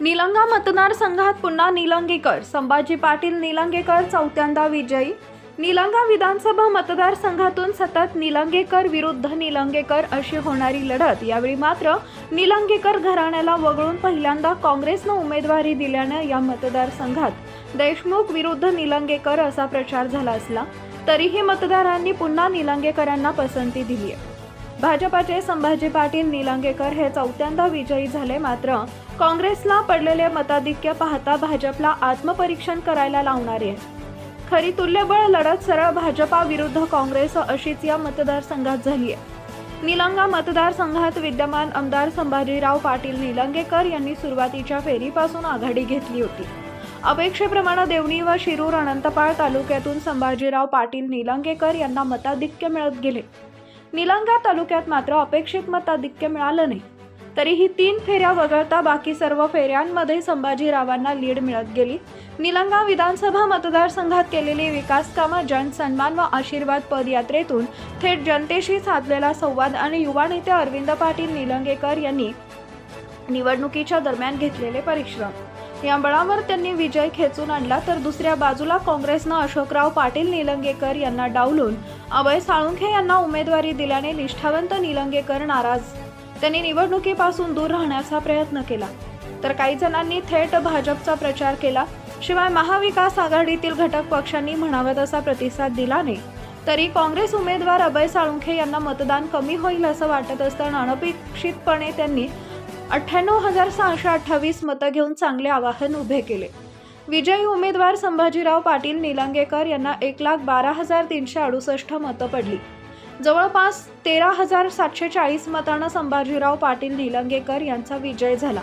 निलंगा मतदारसंघात पुन्हा निलंगेकर. संभाजी पाटील निलंगेकर चौथ्यांदा विजयी. निलंगा विधानसभा मतदारसंघातून सतत निलंगेकर विरुद्ध निलंगेकर अशी होणारी लढत. यावेळी मात्र निलंगेकर घराण्याला वगळून पहिल्यांदा काँग्रेसनं उमेदवारी दिल्यानं या मतदारसंघात देशमुख विरुद्ध निलंगेकर असा प्रचार झाला असला तरीही मतदारांनी पुन्हा निलंगेकरांना पसंती दिली आहे भाजपाचे संभाजी पाटील निलंगेकर हे चौथ्यांदा विजयी झाले. मात्र काँग्रेसला पडलेले मताधिक्य पाहता भाजपला आत्मपरीक्षण करायला लावणारे आहे. खरी तुल्यबळ लढत सरळ भाजपा विरुद्ध काँग्रेस अशीच या मतदारसंघात झाली आहे. निलंगा मतदारसंघात विद्यमान आमदार संभाजीराव पाटील निलंगेकर यांनी सुरुवातीच्या फेरीपासून आघाडी घेतली होती. अपेक्षेप्रमाणे देवणी व शिरूर अनंतपाळ तालुक्यातून संभाजीराव पाटील निलंगेकर यांना मताधिक्य मिळत गेले. निलंगा तालुक्यात मात्र अपेक्षित मताधिक्य मिळालं नाही. तरीही तीन फेऱ्या वगळता बाकी सर्व फेऱ्यांमध्ये संभाजीरावांना लीड मिळत गेली. निलंगा विधानसभा मतदारसंघात केलेली विकास कामं जनसन्मान व आशीर्वाद पदयात्रेतून थेट जनतेशी साधलेला संवाद आणि युवा नेते अरविंद पाटील निलंगेकर यांनी निवडणुकीच्या दरम्यान घेतलेले परिश्रम. या बळावर त्यांनी विजय खेचून आणला तर दुसऱ्या बाजूला काँग्रेसनं अशोकराव पाटील निलंगेकर यांना डावलून अभय साळुंखे यांना उमेदवारी दिल्याने निष्ठावंत निलंगेकर नाराज. त्यांनी निवडणुकीपासून दूर राहण्याचा प्रयत्न केला. तर काही जणांनी थेट भाजपचा प्रचार केला. शिवाय महाविकास आघाडीतील घटक पक्षांनी म्हणावा तसा प्रतिसाद दिला नाही. तरी काँग्रेस उमेदवार अभय साळुंखे यांना मतदान कमी होईल असं वाटत असताना अनपेक्षितपणे त्यांनी अठ्ठ्याण्णव हजार सहाशे अठ्ठावीस मतं घेऊन चांगले आवाहन उभे केले. विजयी उमेदवार संभाजीराव पाटील निलंगेकर यांना एक लाख बारा हजार तीनशे अडुसष्ट मतं पडली. जवळपास तेरा हजार सातशे चाळीस मतानं संभाजीराव पाटील निलंगेकर यांचा विजय झाला.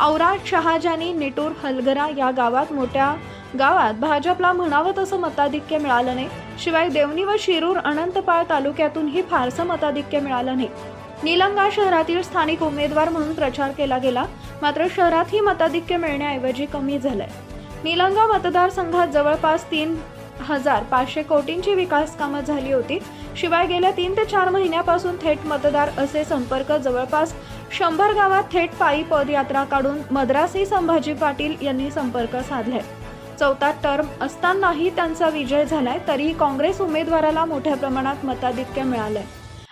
औरा शहाजानी निटूर हलगरा या गावात मोठ्या गावात भाजपला म्हणावं तसं मताधिक्य मिळालं नाही. शिवाय देवणी व शिरूर अनंतपाळ तालुक्यातूनही फारसं मताधिक्य मिळालं नाही. निलंगा शहरातील स्थानिक उमेदवार म्हणून प्रचार केला गेला मात्र शहरातही मताधिक्य मिळण्याऐवजी कमी झालंय. निलंगा मतदारसंघात जवळपास तीन हजार पाचशे कोटींची विकास कामं झाली होती. शिवाय गेल्या तीन ते चार महिन्यापासून थेट मतदार असे संपर्क जवळपास शंभर गावात थेट पायी पदयात्रा काढून मद्रासी संभाजी पाटील यांनी संपर्क साधलाय. चौथा टर्म असतानाही त्यांचा विजय झालाय तरीही काँग्रेस उमेदवाराला मोठ्या प्रमाणात मताधिक्य मिळालंय.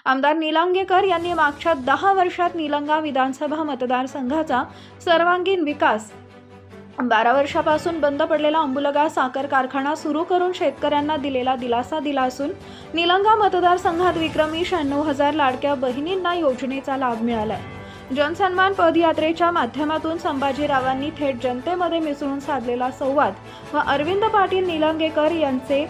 आमदार निलंगेकर यांनी मागच्या दहा वर्षात निलंगा विधानसभा मतदारसंघाचा सर्वांगीण विकास बारा वर्षापासून बंद पडलेला अंबुलगा साखर कारखाना सुरू करून शेतकऱ्यांना दिलेला दिलासा दिला असून निलंगा मतदारसंघात विक्रमी शहाण्णव हजार लाडक्या बहिणींना योजनेचा लाभ मिळाला जनसन्मान पदयात्रेच्या माध्यमातून संभाजीरावांनी थेट जनतेमध्ये मिसळून साधलेला संवाद व अरविंद पाटील निलंगेकर यांचे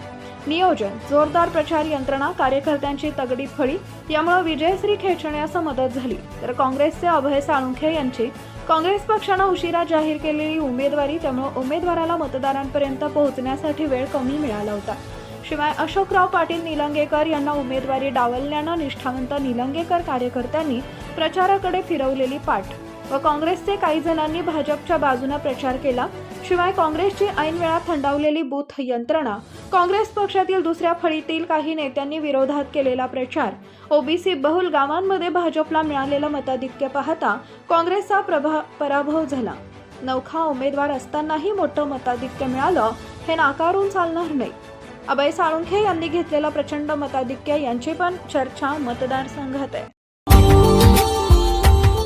नियोजन जोरदार प्रचार यंत्रणा कार्यकर्त्यांची तगडी फळी यामुळे विजयश्री खेचण्यास मदत झाली. तर काँग्रेसचे अभय साळुंखे यांची काँग्रेस पक्षानं उशिरा जाहीर केलेली उमेदवारी त्यामुळे उमेदवाराला मतदारांपर्यंत पोहोचण्यासाठी वेळ कमी मिळाला होता. शिवाय अशोकराव पाटील निलंगेकर यांना उमेदवारी डावलल्यानं निष्ठावंत निलंगेकर कार्यकर्त्यांनी प्रचाराकडे फिरवलेली पाठ व काँग्रेसचे काही जणांनी भाजपच्या बाजूने प्रचार केला. शिवाय काँग्रेसची ऐन वेळा थंडावलेली बूथ यंत्रणा काँग्रेस पक्षातील दुसऱ्या फळीतील काही नेत्यांनी विरोधात केलेला प्रचार. ओबीसी बहुल गावांमध्ये भाजपला मिळालेलं मताधिक्य पाहता काँग्रेसचा प्रभा पराभव झाला. नौखा उमेदवार असतानाही मोठं मताधिक्य मिळालं हे नाकारून चालणार नाही. अभय साळुंखे यांनी घेतलेला प्रचंड मताधिक्य यांची पण चर्चा मतदारसंघात आहे.